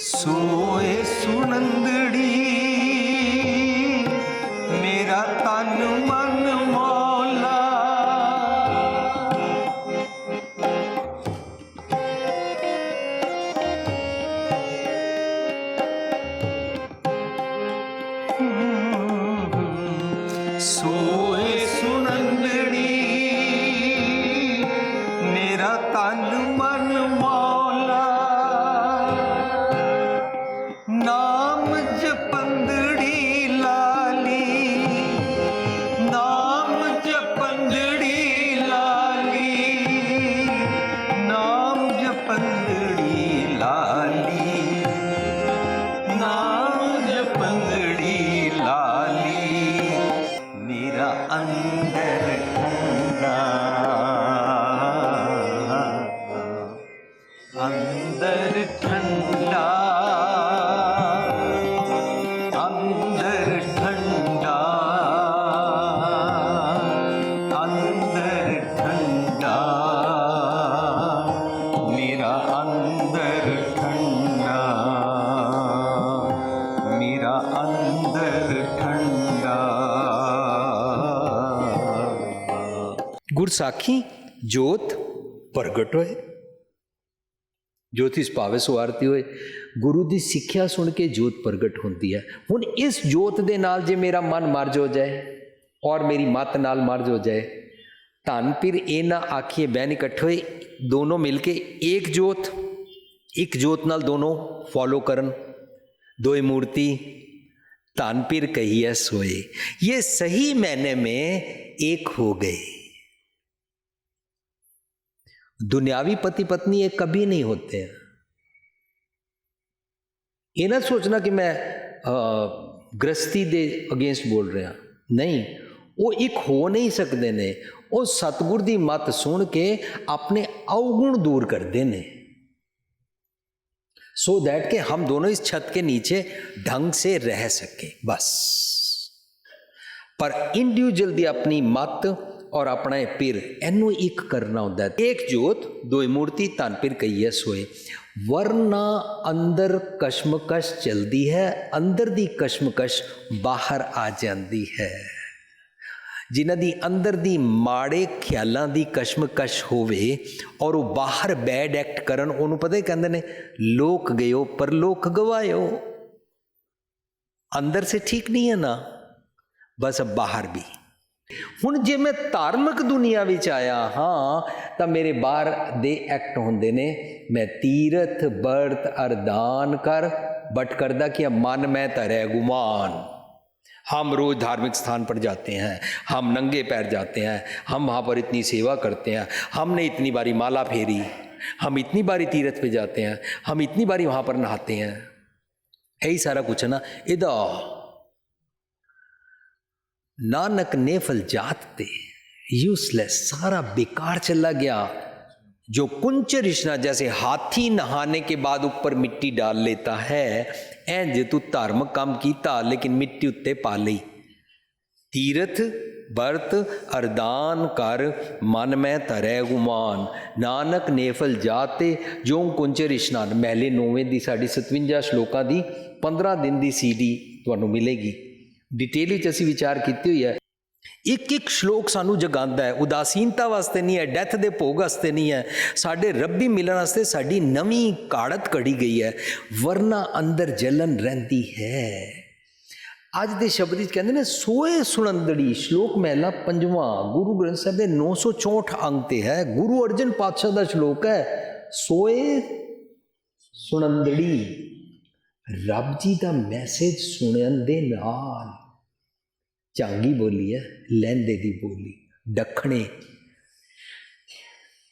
ਸੋਏ ਸੁਨੰਦੜੀ جوت پرگٹ ہوئے جوت پاوے سوارتی ہوئے گرو دی سکھیا سن کے جوت پرگٹ ہوتی ہے ہوں اس جوت دے نال جے میرا من مرج ہو جائے اور میری مت نال مرج ہو جائے تن پھر یہ نہ آکیے بہن کٹھ ہوئے دونوں مل کے ایک جوت ایک جوت نال دونوں فالو کرن کرے مورتی تان پیر کہی ہے سوئے یہ صحیح مینے میں ایک ہو گئے दुनियावी पति पत्नी एक कभी नहीं होते हैं ये ना सोचना कि मैं अ, गृहस्थी ਦੇ ਅਗੇਂਸਟ ਬੋਲ ਰਿਹਾ ਨਹੀਂ ਉਹ ਇੱਕ ਹੋ ਨਹੀਂ ਸਕਦੇ ਨੇ ਉਹ ਸਤਗੁਰ ਦੀ ਮਤ ਸੁਣ ਕੇ ਆਪਣੇ ਅਵਗੁਣ दूर ਕਰਦੇ ਨੇ सो दैट के हम दोनों इस छत के नीचे ढंग से रह सके बस ਪਰ ਇੰਡੀਵਿਜੂਅਲ ਦੀ ਆਪਣੀ ਮਤ ਔਰ ਆਪਣਾ ਇਹ ਪਿਰ, ਇਹਨੂੰ ਇੱਕ ਕਰਨਾ ਹੁੰਦਾ ਹੈ। ਇੱਕ ਜੋਤ ਦੋਏ ਮੂਰਤੀ, ਧੰਨ ਪਿਰ ਕਹੀਏ ਸੋਏ। ਵਰਨਾ ਅੰਦਰ ਕਸ਼ਮਕਸ਼ ਚਲਦੀ ਹੈ, ਅੰਦਰ ਦੀ ਕਸ਼ਮਕਸ਼ ਬਾਹਰ ਆ ਜਾਂਦੀ ਹੈ। ਜਿਨ੍ਹਾਂ ਦੀ ਅੰਦਰ ਦੀ ਮਾੜੇ ਖਿਆਲਾਂ ਦੀ ਕਸ਼ਮਕਸ਼ ਹੋਵੇ ਔਰ ਉਹ ਬਾਹਰ ਬੈਡ ਐਕਟ ਕਰਨ, ਉਹਨੂੰ ਪਤਾ ਹੀ ਕਹਿੰਦੇ ਨੇ, ਲੋਕ ਗਇਓ ਪਰ ਲੋਕ ਗਵਾਇਓ। ਅੰਦਰ ਸੇ ਠੀਕ ਨਹੀਂ ਹੈ ਨਾ, ਬਸ ਬਾਹਰ ਵੀ। ਹੁਣ ਜੇ ਮੈਂ ਧਾਰਮਿਕ ਦੁਨੀਆ ਵਿੱਚ ਆਇਆ ਹਾਂ، ਤਾਂ ਮੇਰੇ ਬਾਹਰ ਦੇ ਐਕਟ ਹੁੰਦੇ ਨੇ، ਮੈਂ ਤੀਰਥ ਬਰਤ ਅਰਦਾਨ ਕਰ ਬਟ ਕਰਦਾ ਕਿ ਮਨ ਮੈਂ ਧਰੈ ਗੁਮਾਨ। ہم روز دھارمک استھان پر جاتے ہیں ہم ننگے پیر جاتے ہیں ہم وہاں پر اتنی سیوا کرتے ہیں ہم نے اتنی باری مالا پھیری ہم اتنی باری تیرتھ پہ جاتے ہیں ہم اتنی باری وہاں پر نہاتے ہیں یہی سارا کچھ ہے نا ادا نانک نیفل جاتے یوسل سارا بیکار چلا گیا، جو کنچ رشنا جیسے ہاتھی نہانے کے بعد اوپر مٹی ڈال لیتا ہے۔ این جی تارمک کام کیتا، لیکن مٹی اتے پا لی۔ تیرت برت اردان، کر، من، میں ترے گمان۔ نانک نیفل جاتے جو کنچ رشنا محلے نویں ستونجا شلوکا دی، پندرہ دن دی سی ڈی تم ملے گی۔ ਡਿਟੇਲ ਵਿੱਚ ਅਸੀਂ ਵਿਚਾਰ ਕੀਤੀ ਹੋਈ ਹੈ। ਇੱਕ ਇੱਕ ਸ਼ਲੋਕ ਸਾਨੂੰ ਜਗਾਉਂਦਾ ਹੈ। ਉਦਾਸੀਨਤਾ ਵਾਸਤੇ ਨਹੀਂ ਹੈ ਡੈਥ ਦੇ ਭੋਗ ਵਾਸਤੇ ਨਹੀਂ ਹੈ। ਸਾਡੇ ਰੱਬੀ ਮਿਲਣ ਵਾਸਤੇ ਸਾਡੀ ਨਵੀਂ ਕਾੜਤ ਕੜੀ ਗਈ ਹੈ। ਵਰਨਾ ਅੰਦਰ ਜਲਨ ਰਹਿੰਦੀ ਹੈ। ਅੱਜ ਦੇ ਸ਼ਬਦ ਵਿੱਚ ਕਹਿੰਦੇ ਨੇ, ਸੋਏ ਸੁਣੰਦੜੀ ਸ਼ਲੋਕ ਮਹਿਲਾ ਪੰਜਵਾਂ, ਗੁਰੂ ਗ੍ਰੰਥ ਸਾਹਿਬ ਦੇ 964 ਅੰਗ ਤੇ ਹੈ। ਗੁਰੂ ਅਰਜਨ ਪਾਤਸ਼ਾਹ ਦਾ ਸ਼ਲੋਕ ਹੈ, ਸੋਏ ਸੁਣੰਦੜੀ, ਰੱਬ ਜੀ ਦਾ ਮੈਸੇਜ ਸੁਣਨ ਦੇ ਨਾਲ। ਚਾਂਗੀ ਬੋਲੀ ਹੈ, ਲਹਿੰਦੇ ਦੀ ਬੋਲੀ, ਦੱਖਣੇ।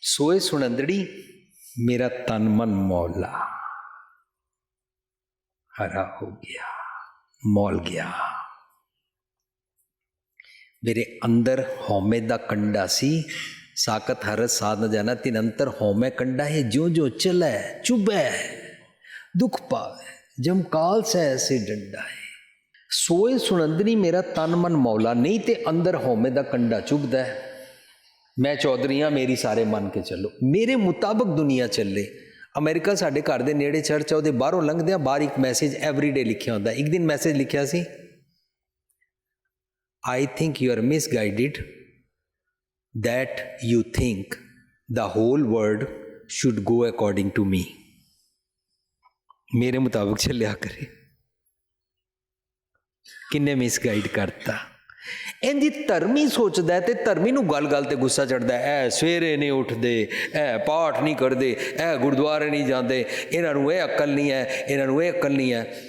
ਸੋਏ ਸੁਣੰਦੜੀ, ਮੇਰਾ ਤਨ ਮਨ ਮੌਲਾ। ਹਰਾ ਹੋ ਗਿਆ, ਮੌਲ ਗਿਆ। ਮੇਰੇ ਅੰਦਰ ਹਉਮੈ ਦਾ ਕੰਡਾ ਸੀ ਸਾਕਤ ਹਰ ਸਾਧ ਨ ਜਾਣਾ, ਤਿਨ ਅੰਤਰ ਹਉਮੈ ਕੰਡਾ ਹੈ ਜੋ ਜੋ ਚਲੈ ਚੁਬੈ ਦੁਖ ਪਾਵੇ ਜਮ ਕਾਲ ਸੈ, ਐਸੇ ਡੰਡਾ ਹੈ। ਸੋਏ ਸੁਣੰਦਨੀ ਮੇਰਾ ਤਨ ਮਨ ਮੌਲਾ, ਨਹੀਂ ਤੇ ਅੰਦਰ ਹਉਮੈ ਦਾ ਕੰਡਾ ਚੁਭਦਾ ਹੈ। ਮੈਂ ਚੌਧਰੀਆਂ, ਮੇਰੀ ਸਾਰੇ ਮੰਨ ਕੇ ਚੱਲੋ। ਮੇਰੇ ਮੁਤਾਬਕ ਦੁਨੀਆ ਚੱਲੇ। ਅਮਰੀਕਾ ਸਾਡੇ ਘਰ ਦੇ ਨੇੜੇ ਚਰਚ ਆ, ਉਹਦੇ ਬਾਹਰੋਂ ਲੰਘਦਿਆਂ ਬਾਹਰ ਇੱਕ ਮੈਸੇਜ ਐਵਰੀਡੇ ਲਿਖਿਆ ਹੁੰਦਾ। ਇੱਕ ਦਿਨ ਮੈਸੇਜ ਲਿਖਿਆ ਸੀ I think you are misguided that you think the whole world should go according to me. ਮੇਰੇ ਮੁਤਾਬਕ ਚੱਲਿਆ ਕਰੇ। ਕਿੰਨੇ ਮਿਸਗਾਈਡ ਕਰਤਾ। ਇਹਦੀ ਧਰਮੀ ਸੋਚਦਾ ਹੈ ਤੇ ਧਰਮੀ ਨੂੰ ਗੱਲ-ਗੱਲ ਤੇ ਗੁੱਸਾ ਚੜਦਾ ਹੈ। ਐ ਸਵੇਰੇ ਨਹੀਂ ਉੱਠਦੇ, ਐ ਪਾਠ ਨਹੀਂ ਕਰਦੇ, ਐ ਗੁਰਦੁਆਰੇ ਨਹੀਂ ਜਾਂਦੇ। ਇਹਨਾਂ ਨੂੰ ਇਹ ਅਕਲ ਨਹੀਂ ਹੈ, ਇਹਨਾਂ ਨੂੰ ਇਹ ਅਕਲ ਨਹੀਂ ਹੈ।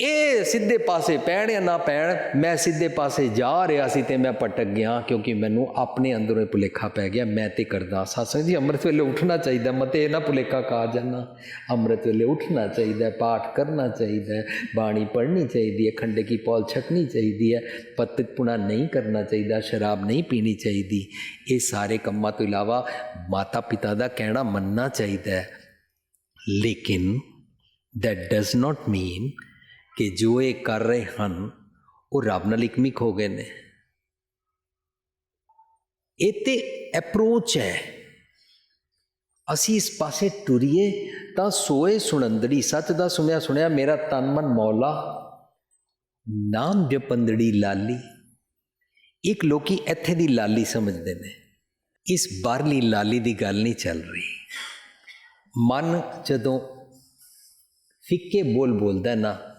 ਇਹ ਸਿੱਧੇ ਪਾਸੇ ਪੈਣ ਜਾਂ ਨਾ ਪੈਣ, ਮੈਂ ਸਿੱਧੇ ਪਾਸੇ ਜਾ ਰਿਹਾ ਸੀ ਤੇ ਮੈਂ ਪਟਕ ਗਿਆ ਕਿਉਂਕਿ ਮੈਨੂੰ ਆਪਣੇ ਅੰਦਰੋਂ ਇਹ ਭੁਲੇਖਾ ਪੈ ਗਿਆ, ਮੈਂ ਤੇ ਕਰਦਾ ਸਾਸਾਂ ਜੀ, ਅੰਮ੍ਰਿਤ ਵੇਲੇ ਉੱਠਣਾ ਚਾਹੀਦਾ ਮਤੇ ਇਹ ਨਾ ਭੁਲੇਖਾ ਕਾ ਜਾਣਾ ਅੰਮ੍ਰਿਤ ਵੇਲੇ ਉੱਠਣਾ ਚਾਹੀਦਾ, ਪਾਠ ਕਰਨਾ ਚਾਹੀਦਾ, ਬਾਣੀ ਪੜ੍ਹਨੀ ਚਾਹੀਦੀ ਹੈ ਖੰਡੇ ਕੀ ਪੌਲ ਛਕਣੀ ਚਾਹੀਦੀ ਹੈ, ਪਤਿਤ ਪੁਣਾ ਨਹੀਂ ਕਰਨਾ ਚਾਹੀਦਾ, ਸ਼ਰਾਬ ਨਹੀਂ ਪੀਣੀ ਚਾਹੀਦੀ। ਇਹ ਸਾਰੇ ਕੰਮਾਂ ਤੋਂ ਇਲਾਵਾ ਮਾਤਾ ਪਿਤਾ ਦਾ ਕਹਿਣਾ ਮੰਨਣਾ ਚਾਹੀਦਾ ਹੈ। ਲੇਕਿਨ that does not mean ਕਿ ਜੋ ਇਹ ਕਰ ਰਹੇ ਹਨ, ਉਹ ਰੱਬ ਨਾਲ ਇਕਮਿਕ ਹੋ ਗਏ ਨੇ। ਇਹ ਤੇ ਅਪਰੋਚ ਹੈ। ਅਸੀਂ ਇਸ ਪਾਸੇ ਟੁਰੀਏ ਤਾਂ ਸੋਏ ਸੁਣੰਦੜੀ, ਸੱਚ ਦਾ ਸੁਣਿਆ ਸੁਣਿਆ ਮੇਰਾ ਤਨ ਮਨ ਮੌਲਾ, ਨਾਮ ਜਪੰਦੜੀ ਲਾਲੀ। ਇੱਕ ਲੋਕੀ ਇੱਥੇ ਦੀ ਲਾਲੀ ਸਮਝਦੇ ਨੇ। ਇਸ ਬਾਹਰਲੀ ਲਾਲੀ ਦੀ ਗੱਲ ਨਹੀਂ ਚੱਲ ਰਹੀ। ਮਨ ਜਦੋਂ ਫਿੱਕੇ ਬੋਲ ਬੋਲਦਾ ਨਾ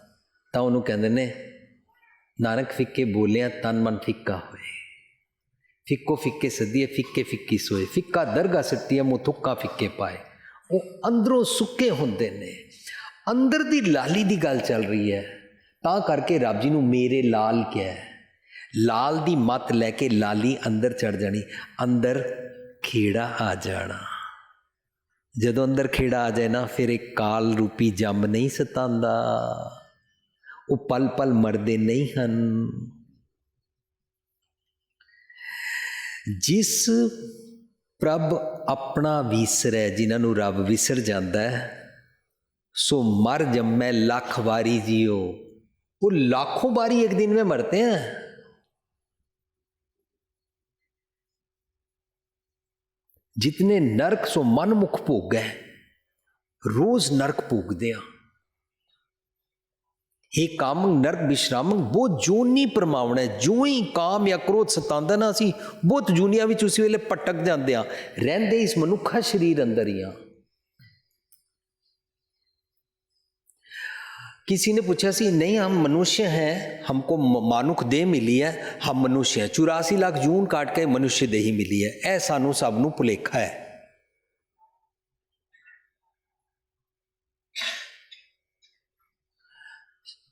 ਤਾਂ ਉਹਨੂੰ ਕਹਿੰਦੇ ਨੇ, ਨਾਨਕ ਫਿੱਕੇ ਬੋਲਿਆ ਤਨ ਮਨ ਫਿੱਕਾ ਹੋਏ। ਫਿੱਕੋ ਫਿੱਕੇ ਸਦੀਏ, ਫਿੱਕੇ ਫਿੱਕੀ ਸੋਏ। ਫਿੱਕਾ ਦਰਗਾ ਸੱਟੀਏ ਮੂੰ ਥੁੱਕਾ ਫਿੱਕੇ ਪਾਏ। ਉਹ ਅੰਦਰੋਂ ਸੁੱਕੇ ਹੁੰਦੇ ਨੇ। ਅੰਦਰ ਦੀ ਲਾਲੀ ਦੀ ਗੱਲ ਚੱਲ ਰਹੀ ਹੈ। ਤਾਂ ਕਰਕੇ ਰੱਬ ਜੀ ਨੂੰ ਮੇਰੇ ਲਾਲ ਕਿਹਾ ਲਾਲ ਦੀ ਮਤ ਲੈ ਕੇ ਲਾਲੀ ਅੰਦਰ ਚੜ ਜਾਣੀ। ਅੰਦਰ ਖੇੜਾ ਆ ਜਾਣਾ। ਜਦੋਂ ਅੰਦਰ ਖੇੜਾ ਆ ਜਾਏ ਨਾ, ਫਿਰ ਇਹ ਕਾਲ ਰੂਪੀ ਜੰਮ ਨਹੀਂ ਸਤਾਂਦਾ। ਉਹ ਪਲ ਪਲ ਮਰਦੇ ਨਹੀਂ ਹਨ ਜਿਸ ਪ੍ਰਭ ਆਪਣਾ ਵਿਸਰੈ ਜਿਨ੍ਹਾਂ ਨੂੰ ਰੱਬ ਵਿਸਰ ਜਾਂਦਾ ਹੈ ਸੋ ਮਰ ਜੰਮੈ ਲੱਖ ਵਾਰੀ ਜਿਓ ਉਹ ਲੱਖੋਂ ਵਾਰੀ ਇੱਕ दिन में मरते हैं ਜਿਤਨੇ ਨਰਕ ਸੋ ਮਨਮੁਖ ਭੋਗੈ ਰੋਜ਼ ਨਰਕ ਭੋਗਦੇ ਆ ਹੇ ਕਾਮੰ ਨਰਕ ਬਿਸ਼ਰਾਮੰ، ਬਹੁਤ ਜੂਨੀ ਪਰਮਾਵਣਾ ਜੂੰ کام ਕਾਮ ਜਾਂ ਕ੍ਰੋਧ ਸਤਾਉਂਦਾ ਨਾ ਅਸੀਂ، ਬਹੁਤ ਜੂਨੀਆਂ ਵਿੱਚ ਉਸ ਵੇਲੇ ਪਟਕ ਜਾਂਦੇ ਆ ਰਹਿੰਦੇ ਇਸ ਮਨੁੱਖਾ ਸਰੀਰ ਅੰਦਰ ਹੀ ਆ کسی نے پوچھا سی نہیں ہم منوشیہ ہیں ہم کو مانک دے ملی ہے ہم منوشیہ چوراسی لاکھ جون کاٹ کے منوشیہ دے ہی ملی ہے اے سانو سب نو پلیکھا ہے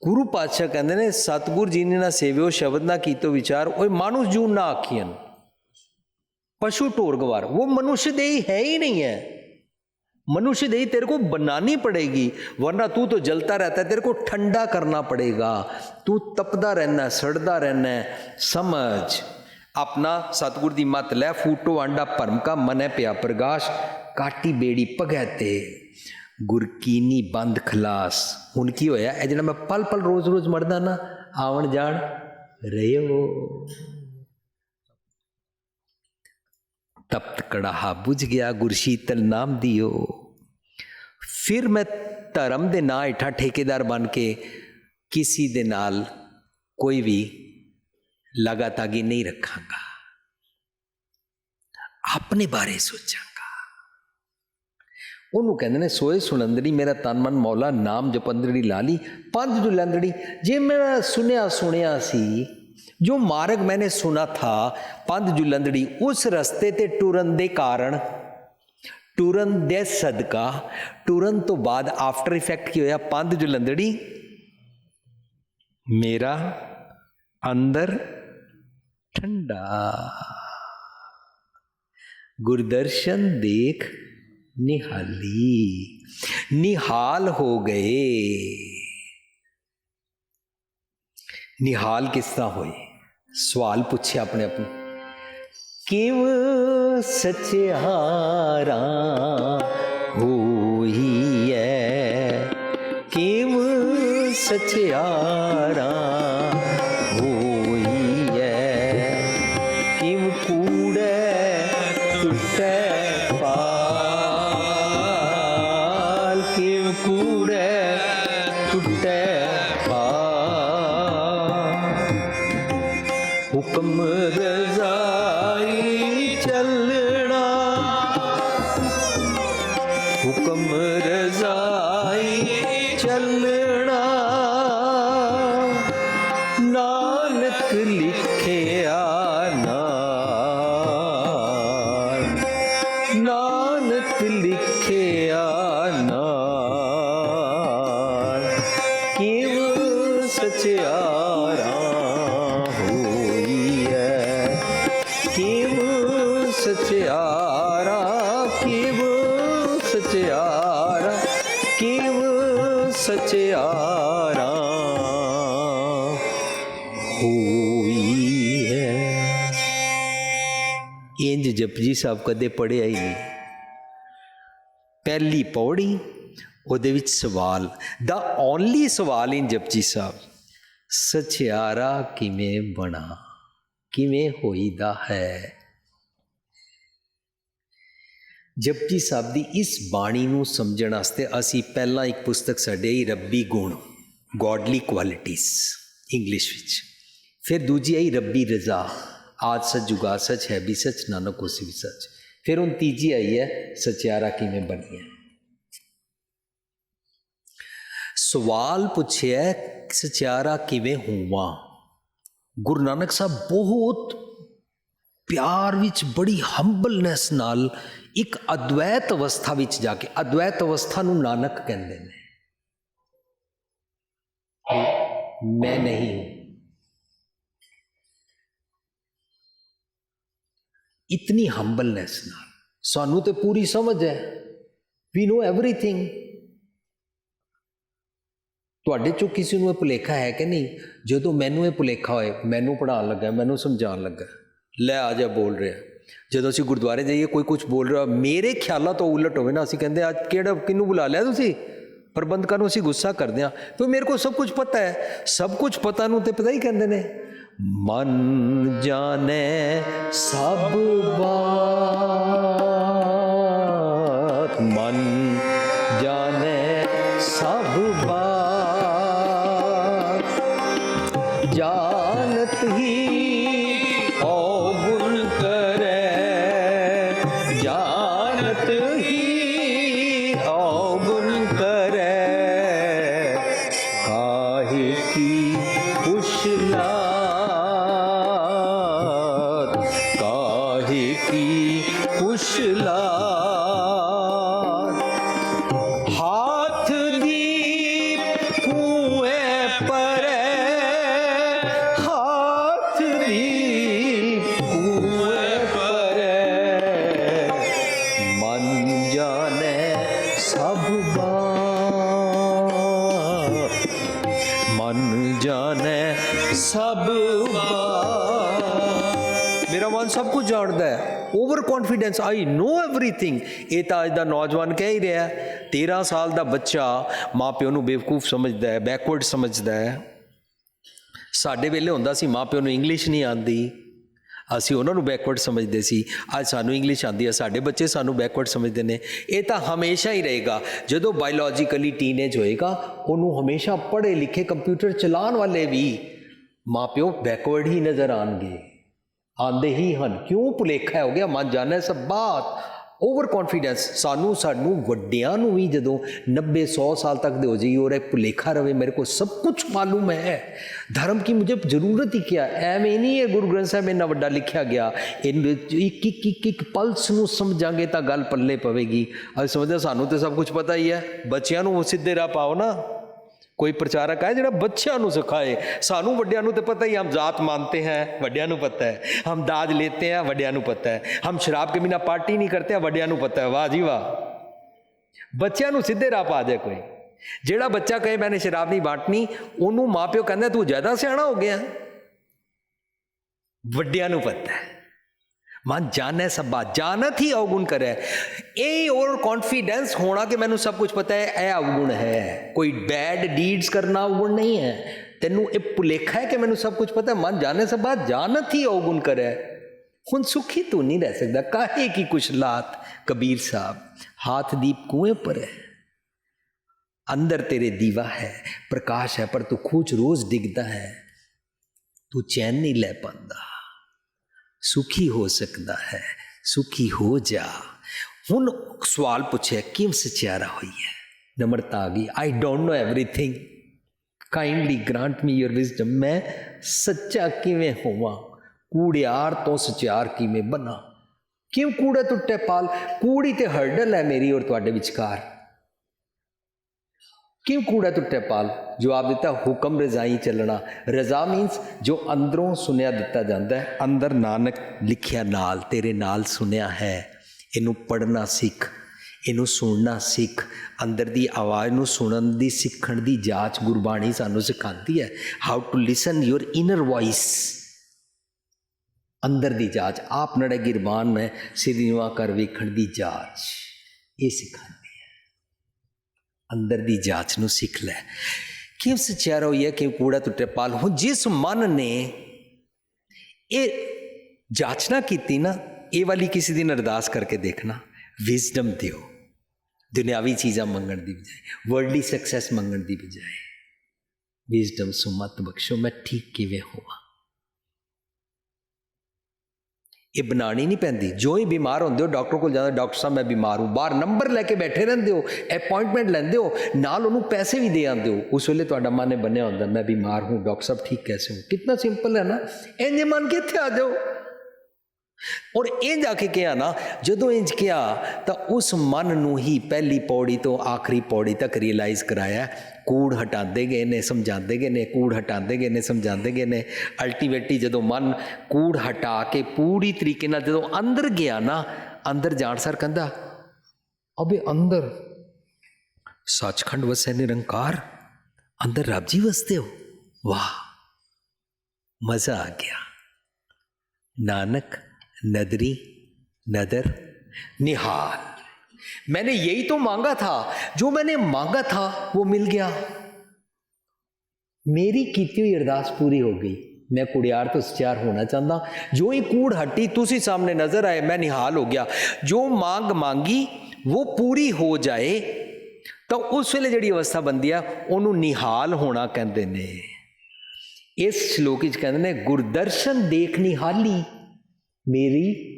ગુરુ પાછા ਕਹਿੰਦੇ ਨੇ સતગુરુજીને ના સેવ્યો શબ્દ ના કીતો વિચાર ઓય માનુષ જૂ ના આખિયન पशु टोरगवार वो मनुष्य देही है ही नहीं है मनुष्य देही तेरे को बनानी पड़ेगी वरना तू तो जलता रहता है तेरे को ठंडा करना पड़ेगा तू तपदा रहना है सड़दा रहना है समझ अपना सतगुरु की मत लै फूटो आंडा भरम का मन है प्या प्रकाश काटी बेड़ी पगैते ਗੁਰਕੀਨੀ ਬੰਦ ਖਲਾਸ। ਹੁਣ ਕੀ ਹੋਇਆ? ਇਹ ਜਿਹੜਾ ਮੈਂ ਪਲ ਪਲ ਰੋਜ਼ ਰੋਜ਼ ਮਰਦਾ ਨਾ, ਆਵਣ ਜਾਣ ਰਹੇ ਹੋ ਤਪਤ ਕੜਾਹਾ ਬੁਝ ਗਿਆ, ਗੁਰਸ਼ੀਤਲ ਨਾਮ ਦਿਓ। ਫਿਰ ਮੈਂ ਧਰਮ ਦੇ ਨਾਂ ਹੇਠਾਂ ਠੇਕੇਦਾਰ ਬਣ ਕੇ ਕਿਸੇ ਦੇ ਨਾਲ ਕੋਈ ਵੀ ਲਗਾਤਾਗੀ ਨਹੀਂ ਰੱਖਾਂਗਾ। ਆਪਣੇ ਬਾਰੇ ਸੋਚਾਂ ਉਹਨੂੰ ਕਹਿੰਦੇ ਨੇ, ਸੋਏ ਸੁਨੰਦੜੀ ਮੇਰਾ ਤਨ ਮਨ ਮੌਲਾ, ਨਾਮ ਜਪੰਦੜੀ ਲਾਲੀ, ਪੰਜ ਦੁਲੰਦੜੀ ਜੇ ਮੈਂ ਸੁਨਿਆ ਸੁਣਿਆ ਸੀ, ਜੋ ਮਾਰਗ ਮੈਨੇ ਸੁਨਾ ਥਾ, ਪੰਜ ਜੁਲੰਦੜੀ ਉਸ ਰਸਤੇ ਤੇ ਟੁਰਨ ਦੇ ਕਾਰਨ, ਟੁਰਨ ਦੇ ਸਦਕਾ, ਟੁਰਨ ਤੋਂ ਬਾਅਦ ਆਫਟਰ ਇਫੈਕਟ ਕੀ ਹੋਇਆ? ਪੰਜ ਜੁਲੰਦੜੀ ਮੇਰਾ ਅੰਦਰ ਠੰਡਾ। ਗੁਰਦਰਸ਼ਨ ਦੇਖ نہالی، نہال ہو گئے۔ نہال کس طرح ہوئی سوال پوچھے اپنے۔ اپنے سچ آ ہوئی ہے؟ کیوں سچہارا ਨਾਨਕ ਜਪਜੀ ਸਾਹਿਬ ਕਦੇ ਪੜਿਆ ਹੀ ਨਹੀਂ। ਪਹਿਲੀ ਪੌੜੀ, ਉਹਦੇ ਵਿੱਚ ਸਵਾਲ। ਦਾ ਓਨਲੀ ਸਵਾਲ ਇਨ ਜਪਜੀ ਸਾਹਿਬ, ਸਚਿਆਰਾ ਕਿਵੇਂ ਬਣਾ? ਕਿਵੇਂ ਹੋਈਦਾ ਹੈ? ਜਪਜੀ ਸਾਹਿਬ ਦੀ ਇਸ ਬਾਣੀ ਨੂੰ ਸਮਝਣ ਵਾਸਤੇ ਅਸੀਂ ਪਹਿਲਾਂ ਇੱਕ ਪੁਸਤਕ ਸਾਡੇ ਹੀ ਰੱਬੀ ਗੁਣ ਗੋਡਲੀ ਕੁਆਲਿਟੀਜ਼ ਇੰਗਲਿਸ਼ ਵਿੱਚ। ਫਿਰ ਦੂਜੀ ਆਈ ਰੱਬੀ ਰਜ਼ਾ। ਆਜ ਸਚ ਜੁਗਾ ਸਚ ਹੈ ਵੀ ਸਚ ਨਾਨਕ ਹੋਸੀ ਵੀ ਸਚ ਫਿਰ ਹੁਣ ਤੀਜੀ ਆਈ ਹੈ ਸਚਿਆਰਾ ਕਿਵੇਂ ਬਣੀ ਹੈ ਸਵਾਲ ਪੁੱਛਿਆ ਸਚਿਆਰਾ ਕਿਵੇਂ ਹੋਵਾਂ ਗੁਰੂ ਨਾਨਕ ਸਾਹਿਬ ਬਹੁਤ ਪਿਆਰ ਵਿੱਚ ਬੜੀ ਹੰਬਲਨੈਸ ਨਾਲ ਇੱਕ ਅਦਵੈਤ ਅਵਸਥਾ ਵਿੱਚ ਜਾ ਕੇ ਅਦਵੈਤ ਅਵਸਥਾ ਨੂੰ ਨਾਨਕ ਕਹਿੰਦੇ ਨੇ ਮੈਂ ਨਹੀਂ ਇਤਨੀ ਹੰਬਲਨੈਸ ਨਾਲ ਸਾਨੂੰ ਤੇ ਪੂਰੀ ਸਮਝ ਹੈ ਵੀ ਨੋ ਐਵਰੀਥਿੰਗ ਤੁਹਾਡੇ ਚੋਂ ਕਿਸੇ ਨੂੰ ਇਹ ਭੁਲੇਖਾ ਹੈ ਕਿ ਨਹੀਂ ਜਦੋਂ ਮੈਨੂੰ ਇਹ ਭੁਲੇਖਾ ਹੋਏ ਮੈਨੂੰ ਪੜਾਉਣ ਲੱਗਾ ਮੈਨੂੰ ਸਮਝਾਉਣ ਲੱਗਾ ਲੈ ਆ ਜਾ ਬੋਲ ਰਿਹਾ ਜਦੋਂ ਅਸੀਂ ਗੁਰਦੁਆਰੇ ਜਾਈਏ ਕੋਈ ਕੁਝ ਬੋਲ ਰਿਹਾ ਮੇਰੇ ਖਿਆਲਾਂ ਤੋਂ ਉਲਟ ਹੋਵੇ ਨਾ ਅਸੀਂ ਕਹਿੰਦੇ ਅੱਜ ਕਿਹੜਾ ਕਿਹਨੂੰ ਬੁਲਾ ਲਿਆ ਤੁਸੀਂ ਪ੍ਰਬੰਧਕਾਂ ਨੂੰ ਅਸੀਂ ਗੁੱਸਾ ਕਰਦੇ ਹਾਂ ਤੇ ਮੇਰੇ ਕੋਲ ਸਭ ਕੁਝ ਪਤਾ ਹੈ ਸਭ ਕੁਝ ਪਤਾ ਨੂੰ ਤੇ ਪਤਾ ਹੀ ਕਹਿੰਦੇ ਨੇ ਮਨ ਜਾਣੇ ਸਭ ਬਾਤ। ਮਨ ਕਾਹੇ ਕੀ ਕੁਸ਼ਲਾਤ ਕੌਨਫੀਡੈਂਸ ਆਈ ਨੋ ਐਵਰੀਥਿੰਗ ਇਹ ਤਾਂ ਅੱਜ ਦਾ ਨੌਜਵਾਨ ਕਹਿ ਹੀ ਰਿਹਾ 13 ਸਾਲ ਦਾ ਬੱਚਾ ਮਾਪਿਓ ਨੂੰ ਬੇਵਕੂਫ ਸਮਝਦਾ ਹੈ ਬੈਕਵਰਡ ਸਮਝਦਾ ਹੈ। ਸਾਡੇ ਵੇਲੇ ਹੁੰਦਾ ਸੀ ਮਾਪਿਓ ਨੂੰ ਇੰਗਲਿਸ਼ ਨਹੀਂ ਆਉਂਦੀ। ਅਸੀਂ ਉਹਨਾਂ ਨੂੰ ਬੈਕਵਰਡ ਸਮਝਦੇ ਸੀ। ਅੱਜ ਸਾਨੂੰ ਇੰਗਲਿਸ਼ ਆਉਂਦੀ ਹੈ, ਸਾਡੇ ਬੱਚੇ ਸਾਨੂੰ ਬੈਕਵਰਡ ਸਮਝਦੇ ਨੇ। ਇਹ ਤਾਂ ਹਮੇਸ਼ਾ ਹੀ ਰਹੇਗਾ। ਜਦੋਂ ਬਾਇਓਲੋਜੀਕਲੀ ਟੀਨੇਜ ਹੋਏਗਾ, ਉਹਨੂੰ ਹਮੇਸ਼ਾ ਪੜ੍ਹੇ ਲਿਖੇ ਕੰਪਿਊਟਰ ਚਲਾਉਣ ਵਾਲੇ ਵੀ ਮਾਪਿਓ ਬੈਕਵਰਡ ਹੀ ਨਜ਼ਰ ਆਣਗੇ ਆਂਦੇ ਹੀ ਹਨ। ਕਿਉਂ ਭੁਲੇਖਾ ਹੋ? ਗਿਆ ਮਨ ਜਾਣਾ ਸਭ ਬਾਤ। ਓਵਰ ਕੌਨਫੀਡੈਂਸ ਸਾਨੂੰ ਸਾਨੂੰ ਵੱਡਿਆਂ ਨੂੰ ਵੀ ਜਦੋਂ 90 100 ਸਾਲ ਤੱਕ ਦੇ ਹੋ ਜਾਈ ਔਰ ਇਹ ਭੁਲੇਖਾ ਰਵੇ, ਮੇਰੇ ਕੋ ਸਭ ਕੁਝ ਮਾਲੂਮ ਹੈ। ਧਰਮ ਕੀ ਮੁਝੇ ਜ਼ਰੂਰਤ ਹੀ ਕਿਆ? ਐਵੇਂ ਨਹੀਂ ਇਹ ਗੁਰੂ ਗ੍ਰੰਥ ਸਾਹਿਬ ਇੰਨਾ ਵੱਡਾ ਲਿਖਿਆ ਗਿਆ। ਇਹ ਇੱਕ ਇੱਕ ਇੱਕ ਇੱਕ ਪਲਸ ਨੂੰ ਸਮਝਾਂਗੇ ਤਾਂ ਗੱਲ ਪੱਲੇ ਪਵੇਗੀ। ਅਸੀਂ ਸਮਝਦੇ ਸਾਨੂੰ ਤੇ ਸਭ ਕੁਝ ਪਤਾ ਹੀ ਹੈ। ਬੱਚਿਆਂ ਨੂੰ ਸਿੱਧੇ ਰਾਹ ਪਾਓ ਨਾ। ਕੋਈ ਪ੍ਰਚਾਰਕ ਹੈ ਜਿਹੜਾ ਬੱਚਿਆਂ ਨੂੰ ਸਿਖਾਏ। ਸਾਨੂੰ ਵੱਡਿਆਂ ਨੂੰ ਤਾਂ ਪਤਾ ਹੀ ਹਮ ਜਾਤ ਮੰਨਤੇ ਹੈ, ਵੱਡਿਆਂ ਨੂੰ ਪਤਾ ਹੈ। ਹਮ ਦਾਜ ਲੈਤੇ ਹੈ ਵੱਡਿਆਂ ਨੂੰ ਪਤਾ ਹੈ। ਹਮ ਸ਼ਰਾਬ ਕੇ ਬਿਨਾ ਪਾਰਟੀ ਨਹੀਂ ਕਰਤੇ ਵੱਡਿਆਂ ਨੂੰ ਪਤਾ ਹੈ। ਵਾਹ ਜੀ ਵਾਹ। ਬੱਚਿਆਂ ਨੂੰ ਸਿੱਧੇ ਰਾਹ ਪਾ ਦੇ ਕੋਈ। ਜਿਹੜਾ ਬੱਚਾ ਕਹੇ, ਮੈਨੇ ਸ਼ਰਾਬ ਨਹੀਂ ਬਾਟਣੀ ਉਹਨੂੰ ਮਾਪਿਓ ਕਹਿੰਦਾ, ਤੂੰ ਜ਼ਿਆਦਾ ਸਿਆਣਾ ਹੋ ਗਿਆ। ਵੱਡਿਆਂ ਨੂੰ ਪਤਾ ਹੈ। ماں جانے سب بات جانا تھی اوگن کرے اے اور کانفیڈینس ہونا کہ مینوں سب کچھ پتا ہے اے اوگن ہے کوئی بیڈ ڈیڈز کرنا اوگن نہیں ہے تینوں یہ ਭੁਲੇਖਾ ਹੈ ਕਿ ਮੈਨੂੰ ਸਭ ਕੁਝ ਪਤਾ ਮਨ ਜਾਣੇ ਸਭ ਬਾਤ جانت ہی اوگن کرے ਹੁਣ سکھی تو نہیں ਰਹਿ ਸਕਦਾ، ਕਾਹੇ ਕੀ ਕੁਛ ਲਾਤ، ਕਬੀਰ ਸਾਹਿਬ? ਹਾਥ ਦੀਪ ਕੂਏ ਪਰ ਹੈ। ਅੰਦਰ ਤੇਰੇ ਦੀਵਾ ਹੈ، ਪ੍ਰਕਾਸ਼ ਹੈ، ਪਰ ਤੂੰ ਖੂਚ ਰੋਜ਼ ਡਿੱਗਦਾ ਹੈ। ਤੂੰ ਚੈਨ ਨਹੀਂ ਲੈ ਪਾਉਂਦਾ। ਸੁਖੀ ਹੋ ਸਕਦਾ ਹੈ, ਸੁਖੀ ਹੋ ਜਾ। ਹੁਣ ਸਵਾਲ ਪੁੱਛਿਆ ਕਿਉਂ ਸਚਿਆਰਾ ਹੋਈ ਹੈ? ਨਮਰਤਾ ਆ ਗਈ। I don't know everything kindly grant me your wisdom ਮੈਂ ਸੱਚਾ ਕਿਵੇਂ ਹੋਵਾਂ? ਕੂੜਿਆਰ ਤੋਂ ਸਚਿਆਰ ਕਿਵੇਂ ਬਣਾ? ਕਿਉਂ ਕੂੜਾ ਟੁੱਟੇ ਪਾਲ? ਕੂੜੀ ਤੇ ਹਰਡਲ ਹੈ ਮੇਰੀ ਔਰ ਤੁਹਾਡੇ ਵਿਚਕਾਰ। ਕਿਉਂ ਕੂੜਾ ਟੁੱਟੇ ਪਾਲ? ਜਵਾਬ ਦਿੱਤਾ, ਹੁਕਮ ਰਜ਼ਾਈ ਚੱਲਣਾ। ਰਜ਼ਾ ਮੀਨਸ ਜੋ ਅੰਦਰੋਂ ਸੁਨਿਆ ਦਿੱਤਾ ਜਾਂਦਾ ਹੈ, ਅੰਦਰ ਨਾਨਕ ਲਿਖਿਆ ਨਾਲ, ਤੇਰੇ ਨਾਲ ਸੁਨਿਆ ਹੈ। ਇਹਨੂੰ ਪੜਨਾ ਸਿੱਖ, ਇਹਨੂੰ ਸੁਣਨਾ ਸਿੱਖ। ਅੰਦਰ ਦੀ ਆਵਾਜ਼ ਨੂੰ ਸੁਣਨ ਦੀ, ਸਿੱਖਣ ਦੀ ਜਾਂਚ ਗੁਰਬਾਣੀ ਸਾਨੂੰ ਸਿਖਾਉਂਦੀ ਹੈ। How to listen your inner voice ਅੰਦਰ ਦੀ ਜਾਂਚ, ਆਪ ਨੜੇ ਗਿਰਬਾਨ ਮੈਂ ਸਿਰਿਵਾ ਕਰ ਵੇਖਣ ਦੀ ਜਾਂਚ। ਇਹ ਸਿਖਾਉਂਦੀ ਅੰਦਰ ਦੀ ਜਾਂਚ ਨੂੰ ਸਿੱਖ ਲੈ ਕਿਉਂ ਸਚਿਆਰਾ ਹੋਈ ਹੈ ਕਿ ਕੂੜਾ ਟੁੱਟੇ ਪਾਲ ਹੋ ਜਿਸ ਮਨ ਨੇ ਇਹ ਜਾਂਚਨਾ ਕੀਤੀ ਨਾ ਇਹ ਵਾਲੀ ਕਿਸੇ ਦਿਨ ਅਰਦਾਸ ਕਰਕੇ ਦੇਖਣਾ ਵਿਜ਼ਡਮ ਦਿਓ ਦੁਨਿਆਵੀ ਚੀਜ਼ਾਂ ਮੰਗਣ ਦੀ ਬਜਾਏ ਵਰਲਡਲੀ ਸਕਸੈਸ ਮੰਗਣ ਦੀ ਬਜਾਏ ਵਿਜ਼ਡਮ ਸੁਮਤ ਬਖਸ਼ੋ ਮੈਂ ਠੀਕ ਕਿਵੇਂ ਹੋਵਾਂ ਇਹ ਬਣਾਣੀ ਨਹੀਂ ਪੈਂਦੀ। ਜੋ ਹੀ ਬਿਮਾਰ ਹੁੰਦੇ ਹੋ, ਡਾਕਟਰ ਕੋਲ ਜਾਂਦੇ ਡਾਕਟਰ ਸਾਹਿਬ ਮੈਂ ਬਿਮਾਰ ਹੂੰ। ਬਾਹਰ ਨੰਬਰ ਲੈ ਕੇ ਬੈਠੇ ਰਹਿੰਦੇ ਹੋ ਅਪਾਇੰਟਮੈਂਟ ਲੈਂਦੇ ਹੋ, ਨਾਲ ਉਹਨੂੰ ਪੈਸੇ ਵੀ ਦੇ ਆਉਂਦੇ ਹੋ। ਉਸ ਵੇਲੇ ਤੁਹਾਡਾ ਮਨ ਨੇ ਬਣਿਆ ਹੁੰਦਾ, ਮੈਂ ਬਿਮਾਰ ਹੂੰ, ਡਾਕਟਰ ਸਾਹਿਬ ਠੀਕ ਕੈਸੇ ਹੋ? ਕਿੰਨਾ ਸਿੰਪਲ ਹੈ ਨਾ। ਇੰਨੇ ਮਨ ਕੇ ਇੱਥੇ ਆ ਜਾਓ। ਔਰ ਇੰਜ ਆ ਕੇ ਕਿਹਾ ਨਾ, ਜਦੋਂ ਇੰਜ ਕਿਹਾ, ਤਾਂ ਉਸ ਮਨ ਨੂੰ ਹੀ ਪਹਿਲੀ ਪੌੜੀ ਤੋਂ ਆਖਰੀ ਪੌੜੀ ਤੱਕ ਰਿਅਲਾਈਜ਼ ਕਰਾਇਆ। ਕੂੜ ਹਟਾਉਂਦੇ ਗਏ ਨੇ, ਸਮਝਾਉਂਦੇ ਗਏ ਨੇ, ਕੂੜ ਹਟਾਉਂਦੇ ਗਏ ਨੇ, ਸਮਝਾਉਂਦੇ ਗਏ ਨੇ। ਅਲਟੀਮੇਟਲੀ ਜਦੋਂ ਮਨ ਕੂੜ ਹਟਾ ਕੇ ਪੂਰੀ ਤਰੀਕੇ ਨਾਲ ਜਦੋਂ ਅੰਦਰ ਗਿਆ ਨਾ, ਅੰਦਰ ਜਾਣ ਸਰ ਕਹਿੰਦਾ, ਅਬੇ ਅੰਦਰ ਸੱਚਖੰਡ ਵਸੇ ਨਿਰੰਕਾਰ, ਅੰਦਰ ਰੱਬ ਜੀ ਵਸਦੇ ਹੋ? ਵਾਹ, ਮਜ਼ਾ ਆ ਗਿਆ। ਨਾਨਕ नदरी नदर निहाल मैंने यही तो मांगा था जो मैंने मांगा था वो मिल गया ਮੇਰੀ ਕੀਤੀ ਹੋਈ ਅਰਦਾਸ ਪੂਰੀ ਹੋ ਗਈ ਮੈਂ ਕੁੜਿਆਰ ਤੋਂ ਸਚਿਆਰ ਹੋਣਾ ਚਾਹੁੰਦਾ ਜੋ ਹੀ ਕੂੜ ਹੱਟੀ ਤੁਸੀਂ ਸਾਹਮਣੇ ਨਜ਼ਰ ਆਏ ਮੈਂ ਨਿਹਾਲ ਹੋ ਗਿਆ ਜੋ ਮੰਗ ਮੰਗੀ ਉਹ ਪੂਰੀ ਹੋ ਜਾਏ ਤਾਂ ਉਸ ਵੇਲੇ ਜਿਹੜੀ ਅਵਸਥਾ ਬੰਦੀ ਆ ਉਹਨੂੰ ਨਿਹਾਲ ਹੋਣਾ ਕਹਿੰਦੇ ਨੇ ਇਸ ਸ਼ਲੋਕ ਵਿੱਚ ਕਹਿੰਦੇ ਨੇ ਗੁਰਦਰਸ਼ਨ ਦੇਖ ਨਿਹਾਲੀ ਮੇਰੀ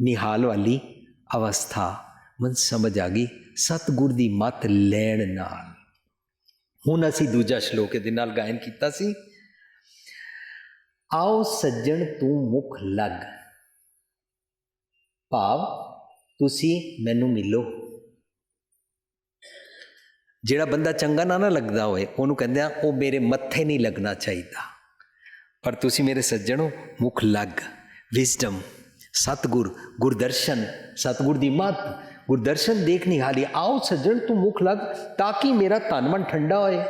ਨਿਹਾਲ ਵਾਲੀ ਅਵਸਥਾ, ਮਨ ਸਮਝ ਆ ਗਈ ਸਤਿਗੁਰ ਦੀ ਮਤ ਲੈਣ ਨਾਲ। ਹੁਣ ਅਸੀਂ ਦੂਜਾ ਸ਼ਲੋਕ ਇਹਦੇ ਨਾਲ ਗਾਇਨ ਕੀਤਾ ਸੀ। ਆਓ ਸੱਜਣ ਤੂੰ ਮੁਖ ਲੱਗ। ਭਾਵ, ਤੁਸੀਂ ਮੈਨੂੰ ਮਿਲੋ। ਜਿਹੜਾ ਬੰਦਾ ਚੰਗਾ ਨਾ ਨਾ ਲੱਗਦਾ ਹੋਏ, ਉਹਨੂੰ ਕਹਿੰਦੇ ਆ, ਉਹ ਮੇਰੇ ਮੱਥੇ ਨਹੀਂ ਲੱਗਣਾ ਚਾਹੀਦਾ। ਪਰ ਤੁਸੀਂ ਮੇਰੇ ਸੱਜਣੋ ਮੁਖ ਲੱਗ। ਵਿਜ਼ਡਮ ਸਤਗੁਰ ਗੁਰਦਰਸ਼ਨ ਸਤਗੁਰ ਦੀ ਮਤ ਗੁਰਦਰਸ਼ਨ ਦੇਖ ਨਿਹਾਲੀ ਆਓ ਸੱਜਣ ਤੂੰ ਮੁਖ ਲੱਗ ਤਾਂ ਕਿ ਮੇਰਾ ਤਨ ਮਨ ਠੰਡਾ ਹੋਏ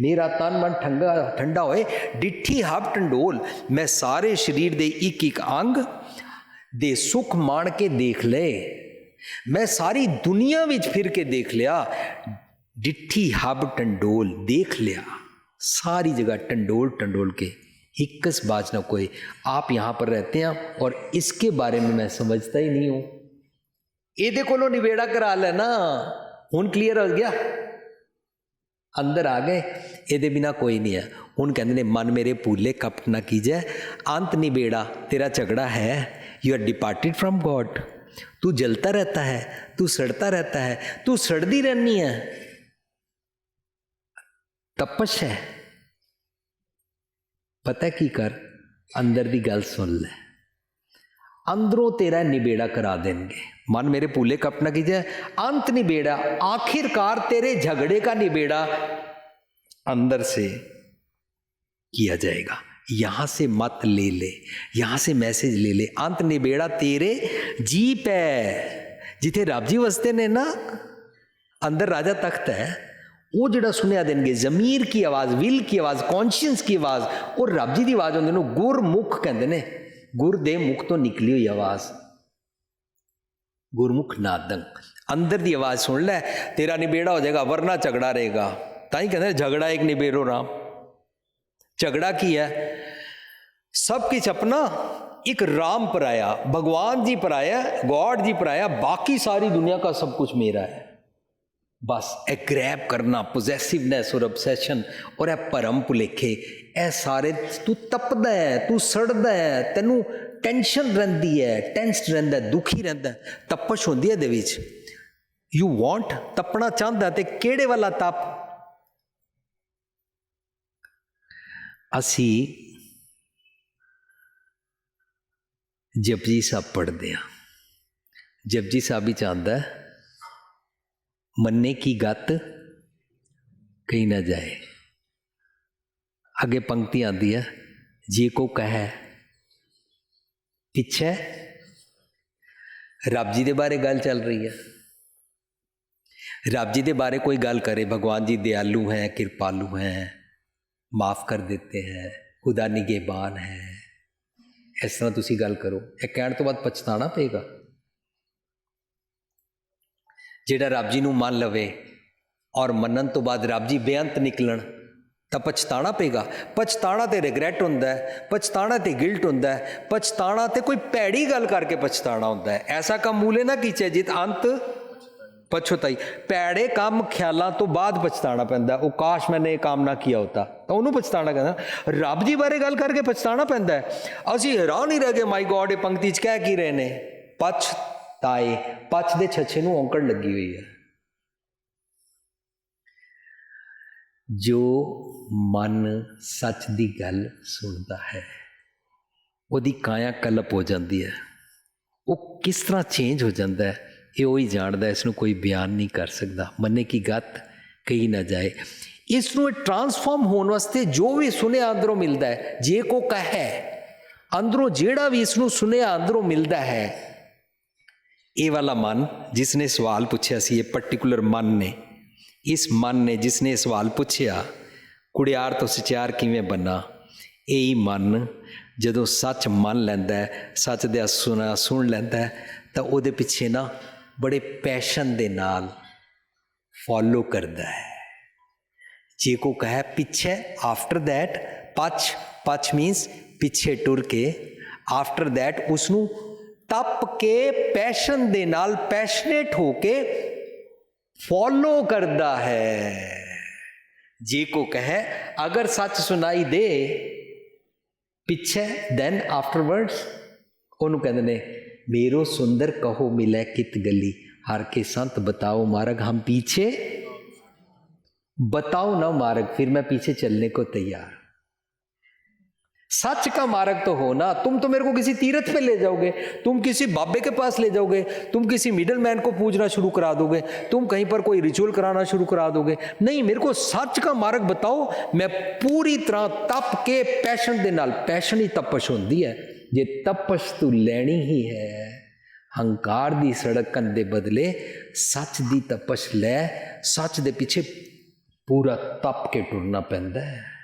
ਮੇਰਾ ਤਨ ਮਨ ਠੰਡਾ ਠੰਡਾ ਹੋਏ ਡਿੱਠੀ ਹਬ ਟੰਡੋਲ ਮੈਂ ਸਾਰੇ ਸਰੀਰ ਦੇ ਇੱਕ ਇੱਕ ਅੰਗ ਦੇ ਸੁਖ ਮਾਣ ਕੇ ਦੇਖ ਲਏ ਮੈਂ ਸਾਰੀ ਦੁਨੀਆ ਵਿੱਚ ਫਿਰ ਕੇ ਦੇਖ ਲਿਆ ਡਿੱਠੀ ਹਬ ਟੰਡੋਲ देख लिया सारी जगह टंडोल टंडोल ہکس باج نہ کوئی۔ آپ یہاں پر رہتے ہیں اور اس کے بارے میں میں سمجھتا ہی نہیں ہوں۔ یہ نا۔ ہوں کلیئر ہو گیا۔ اندر آ گئے۔ یہ بنا کوئی نہیں ہے۔ ہوں کہ من میرے پولے کپٹ نہ کیجیے۔ انت نبیڑا تیرا جھگڑا ہے۔ You are departed from God جلتا رہتا ہے۔ تو سڑتا رہتا ہے۔ تو تڑتی رہنی ہے۔ تپش ہے۔ پتہ کی کر؟ اندر دی گل سن لے۔ اندروں تیرا نبیڑا کرا دیں گے۔ من میرے پولے کا اپنا کیجیے انت نبیڑا آخر کار تیرے جھگڑے کا نبیڑا اندر سے کیا جائے گا۔ یہاں سے مت لے لے، یہاں سے میسج لے لے۔ انت نبیڑا تیرے جی پہ جتھے راب جی وستے نے نا، اندر راجا تخت ہے۔ ਉਹ ਜਿਹੜਾ ਸੁਨਿਆ ਦੇਣਗੇ, ਜ਼ਮੀਰ ਕੀ ਆਵਾਜ਼, ਵਿਲ ਕੀ ਆਵਾਜ਼ ਕੌਨਸ਼ੀਅੰਸ ਕੀ ਆਵਾਜ਼, ਉਹ ਰੱਬ ਜੀ ਦੀ ਆਵਾਜ਼ ਹੁੰਦੀ ਨੂੰ ਗੁਰਮੁਖ ਕਹਿੰਦੇ ਨੇ। ਗੁਰ ਦੇ ਮੁਖ ਤੋਂ ਨਿਕਲੀ ਹੋਈ ਆਵਾਜ਼। ਗੁਰਮੁਖ ਨਾਦੰ ਅੰਦਰ ਦੀ ਆਵਾਜ਼ ਸੁਣ ਲੈ, ਤੇਰਾ ਨਿਬੇੜਾ ਹੋ ਜਾਏਗਾ, ਵਰਨਾ ਝਗੜਾ ਰਹੇਗਾ। ਤਾਂ ਹੀ ਕਹਿੰਦੇ ਝਗੜਾ ਇੱਕ ਨਿਬੇੜੋ ਰਾਮ। ਝਗੜਾ ਕੀ ਹੈ? ਸਭ ਕੁਝ ਆਪਣਾ ਇੱਕ ਰਾਮ ਪਰਾਇਆ, ਭਗਵਾਨ ਜੀ ਪਰਾਇਆ, ਗੋਡ ਜੀ ਪਰਾਇਆ, ਬਾਕੀ ਸਾਰੀ ਦੁਨੀਆ ਦਾ ਸਭ ਕੁਝ ਮੇਰਾ ਹੈ। ਬਸ ਇਹ ਗ੍ਰੈਬ ਕਰਨਾ ਪੋਜੈਸਿਵਨੈਸ ਔਰ ਅਬਸੈਸ਼ਨ ਔਰ ਇਹ ਭਰਮ ਭੁਲੇਖੇ ਇਹ ਸਾਰੇ ਤੂੰ ਤਪਦਾ ਹੈ ਤੂੰ ਸੜਦਾ ਹੈ ਤੈਨੂੰ ਟੈਨਸ਼ਨ ਰਹਿੰਦੀ ਹੈ ਟੈਂਸਡ ਰਹਿੰਦਾ ਦੁਖੀ ਰਹਿੰਦਾ ਤਪਸ਼ ਹੁੰਦੀ ਹੈ ਦੇ ਵਿੱਚ ਯੂ ਵਾਂਟ ਤਪਣਾ ਚਾਹੁੰਦਾ ਤੇ ਕਿਹੜੇ ਵਾਲਾ ਤਪ ਅਸੀਂ ਜਪਜੀ ਸਾਹਿਬ ਪੜ੍ਹਦੇ ਹਾਂ ਜਪਜੀ ਸਾਹਿਬ ਵਿੱਚ ਚਾਹੁੰਦਾ ਹੈ ਮੰਨੇ ਕੀ ਗੱਤ ਕਹੀ ਨਾ ਜਾਏ ਅੱਗੇ ਪੰਕਤੀ ਆਂਦੀ ਹੈ ਜੇ ਕੋ ਕਹੈ ਪਿੱਛੇ ਰੱਬ ਜੀ ਦੇ ਬਾਰੇ ਗੱਲ ਚੱਲ ਰਹੀ ਹੈ ਰੱਬ ਜੀ ਦੇ ਬਾਰੇ ਕੋਈ ਗੱਲ करे भगवान जी दयालु हैं कृपालु हैं माफ कर देते हैं खुदा निगेबान है ਇਸ ਤਰ੍ਹਾਂ ਤੁਸੀਂ ਗੱਲ ਕਰੋ ਇਹ ਕਹਿਣ ਤੋਂ ਬਾਅਦ ਪਛਤਾਣਾ ਪਏਗਾ ਜਿਹੜਾ ਰੱਬ ਜੀ ਨੂੰ ਮੰਨ ਲਵੇ ਔਰ ਮੰਨਣ ਤੋਂ ਬਾਅਦ ਰੱਬ ਜੀ ਬੇਅੰਤ ਨਿਕਲਣ, ਤਾਂ ਪਛਤਾਣਾ ਪਏਗਾ। ਪਛਤਾਣਾ ਤੇ ਰਿਗਰੈਟ ਹੁੰਦਾ ਹੈ, ਪਛਤਾਣਾ ਤੇ ਗਿਲਟ ਹੁੰਦਾ ਹੈ, ਪਛਤਾਣਾ ਤੇ ਕੋਈ ਭੈੜੀ ਗੱਲ ਕਰਕੇ ਪਛਤਾਣਾ ਹੁੰਦਾ ਹੈ। ਐਸਾ ਕੰਮ ਮੂਲੇ ਨਾ ਕੀਚੇ, ਜਿਤ ਅੰਤ ਪਛਤਾਈ। ਭੈੜੇ ਕੰਮ ਖਿਆਲਾਂ ਤੋਂ ਬਾਅਦ ਪਛਤਾਣਾ ਪੈਂਦਾ। ਉਹ ਕਾਸ਼ ਮੈਨੇ ਇਹ ਕੰਮ ਨਾ ਕੀਤਾ ਹੁੰਦਾ ਤਾਂ ਉਹਨੂੰ ਪਛਤਾਣਾ ਕਹਿੰਦਾ। ਰੱਬ ਜੀ ਬਾਰੇ ਗੱਲ ਕਰਕੇ ਪਛਤਾਣਾ ਪੈਂਦਾ ਅਸੀਂ ਹੈਰਾਨ ਹੀ ਰਹਿ ਗਏ ਮਾਈ ਗੋਡ ਇਹ ਪੰਕਤੀ ਚ ਕਹਿ ਕੀ ਰਹੇ ਨੇ? ਤਾਏ ਪੱਛ ਦੇ ਛੱਛੇ ਨੂੰ ਔਂਕੜ ਲੱਗੀ ਹੋਈ ਹੈ। ਜੋ ਮਨ ਸੱਚ ਦੀ ਗੱਲ ਸੁਣਦਾ ਹੈ ਉਹਦੀ ਕਾਇਆ ਕਲਪ ਹੋ ਜਾਂਦੀ ਹੈ। ਉਹ ਕਿਸ ਤਰ੍ਹਾਂ ਚੇਂਜ ਹੋ ਜਾਂਦਾ ਹੈ ਇਹ ਉਹ ਹੀ ਜਾਣਦਾ ਹੈ, ਇਸ ਨੂੰ ਕੋਈ ਬਿਆਨ ਨਹੀਂ ਕਰ ਸਕਦਾ। ਮੰਨੇ ਕੀ ਗੱਤ ਕਹੀ ਨਾ ਜਾਏ। ਇਸ ਨੂੰ ਟਰਾਂਸਫਾਰਮ ਹੋਣ ਵਾਸਤੇ ਜੋ ਵੀ ਸੁਨਿਆ ਅੰਦਰੋਂ ਮਿਲਦਾ ਹੈ ਜੇ ਕੋ ਕਹੈ ਅੰਦਰੋਂ ਜਿਹੜਾ ਵੀ ਇਸ ਨੂੰ ਸੁਨਿਆ ਅੰਦਰੋਂ ਮਿਲਦਾ ਹੈ ਇਹ ਵਾਲਾ ਮਨ ਜਿਸ ਨੇ ਸਵਾਲ ਪੁੱਛਿਆ ਸੀ, ਇਹ ਪਾਰਟਿਕੂਲਰ ਮਨ ਨੇ। ਇਸ ਮਨ ਨੇ ਜਿਸ ਨੇ ਸਵਾਲ ਪੁੱਛਿਆ, ਕੁੜਿਆਰ ਤੋਂ ਸਚਿਆਰ ਕਿਵੇਂ ਬੰਨਾ? ਇਹ ਹੀ ਮਨ ਜਦੋਂ ਸੱਚ ਮੰਨ ਲੈਂਦਾ ਸੱਚ ਦਾ ਸੁਣਾ ਸੁਣ ਲੈਂਦਾ ਤਾਂ ਉਹਦੇ ਪਿੱਛੇ ਨਾ ਬੜੇ ਪੈਸ਼ਨ ਦੇ ਨਾਲ ਫੋਲੋ ਕਰਦਾ ਹੈ। ਜੇ ਕੋ ਕਹੇ ਪਿੱਛੇ ਆਫਟਰ ਦੈਟ ਪਛ ਪਛ ਮੀਨਸ ਪਿੱਛੇ ਟੁਰ ਕੇ ਆਫਟਰ ਦੈਟ ਉਸ ਨੂੰ تپ کے پیشن دے نال پیشنیٹ ہو کے فالو کرتا ہے جی کو کہے اگر سچ سنائی دے پچھے دین آفٹر ورڈ ان میرو سندر کہو ملے کت گلی ہر کے سنت بتاؤ مارگ ہم پیچھے بتاؤ نہ مارگ پھر میں پیچھے چلنے کو تیار سچ کا مارک تو ہونا تم تو میرے کو کسی تیرتھ پہ لے جاؤ گے۔ تم کسی بابے کے پاس لے جاؤ گے۔ تم کسی مڈل مین کو پوجنا شروع کرا دو گے۔ تم کہیں پر کوئی ریچول کرانا شروع کرا دو گے۔ نہیں، میرے کو سچ کا مارک بتاؤ۔ میں پوری طرح تپ کے پیشن دے نال پیشن ہی تپش ہوندی ہے۔ یہ تپش تو لینی ہی ہے۔ ہنکار دی سڑک کندے بدلے، سچ دی تپش لے، سچ دے پیچھے پورا تپ کے ٹرنا پیندا ہے۔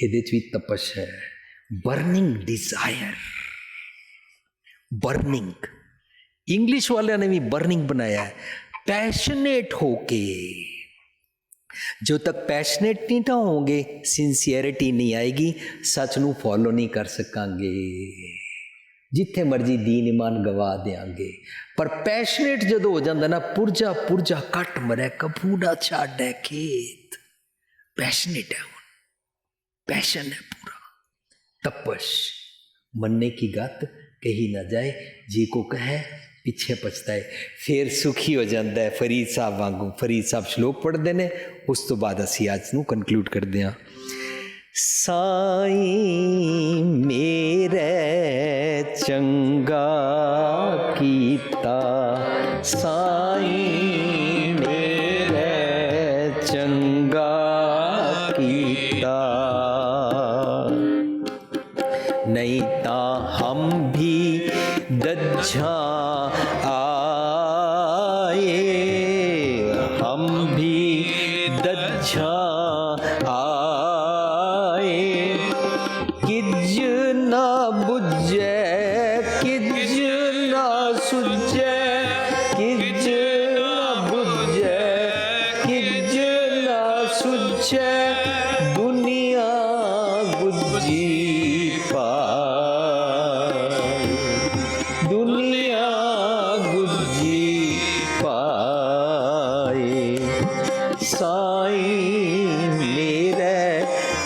یہ تپش ہے۔ ਡਿਜ਼ਾਇਰ ਬਰਨਿੰਗ ਇੰਗਲਿਸ਼ ਵਾਲਿਆਂ ਨੇ ਵੀ ਬਰਨਿੰਗ ਬਣਾਇਆ ਹੈ ਪੈਸ਼ਨੇਟ ਹੋ ਕੇ ਜੋ ਤੱਕ ਪੈਸ਼ਨੇਟ ਨਹੀਂ ਨਾ ਹੋਗੇ ਸਿੰਸੀਅਰਿਟੀ ਨਹੀਂ ਆਏਗੀ ਸੱਚ ਨੂੰ ਫੋਲੋ ਨਹੀਂ ਕਰ ਸਕਾਂਗੇ ਜਿੱਥੇ ਮਰਜੀ ਦੀਨ ਇਮਾਨ ਗਵਾ ਦੇਾਂਗੇ ਪਰ ਪੈਸ਼ਨੇਟ ਜਦੋਂ ਹੋ ਜਾਂਦਾ ਨਾ ਪੁਰਜਾ ਪੁਰਜਾ ਕੱਟ ਮਰੇ ਕਪੂੜਾ ਛਾੜੈ ਖੇਤ ਪੈਸ਼ਨੇਟ ਹੈ ਹੁਣ पैशन है पूरा तपश मनने की गत कही ना जाए जी को कहे ਪਿੱਛੇ ਪਛਤਾਏ ਫਿਰ ਸੁਖੀ ਹੋ ਜਾਂਦਾ ਹੈ ਫਰੀਦ ਸਾਹਿਬ ਵਾਂਗੂ ਫਰੀਦ ਸਾਹਿਬ ਸ਼ਲੋਕ ਪੜ੍ਹਦੇ ਨੇ ਉਸ ਤੋਂ ਬਾਅਦ ਅਸੀਂ ਅੱਜ ਨੂੰ ਕਨਕਲੂਡ ਕਰਦੇ ਹਾਂ ਸਾਈ ਮੇਰੇ ਚੰਗਾ ਕੀਤਾ ਸਾਈ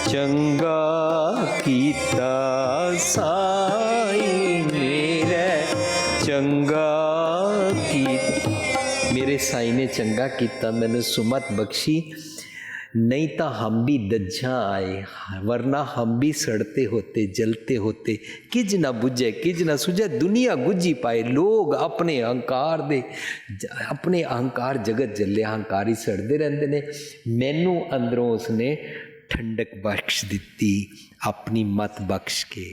चंगा कीता साई ਚੰਗਾ ਕੀ ਮੇਰੇ ਸਾਈ ਨੇ ਚੰਗਾ ਕੀਤਾ ਮੈਨੂੰ ਸੁਮਤ ਬਖਸ਼ੀ नहीं तो हम भी दज्जा आए वरना हम भी सड़ते होते जलते होते किज ना बुझे किज ना सुझे दुनिया गुजी पाए लोग अपने अहंकार दे ज- अपने अहंकार जगत जले अहंकारी सड़ते रहते ने मैनू अंदरों उसने ठंडक बख्श दी अपनी मत बख्श के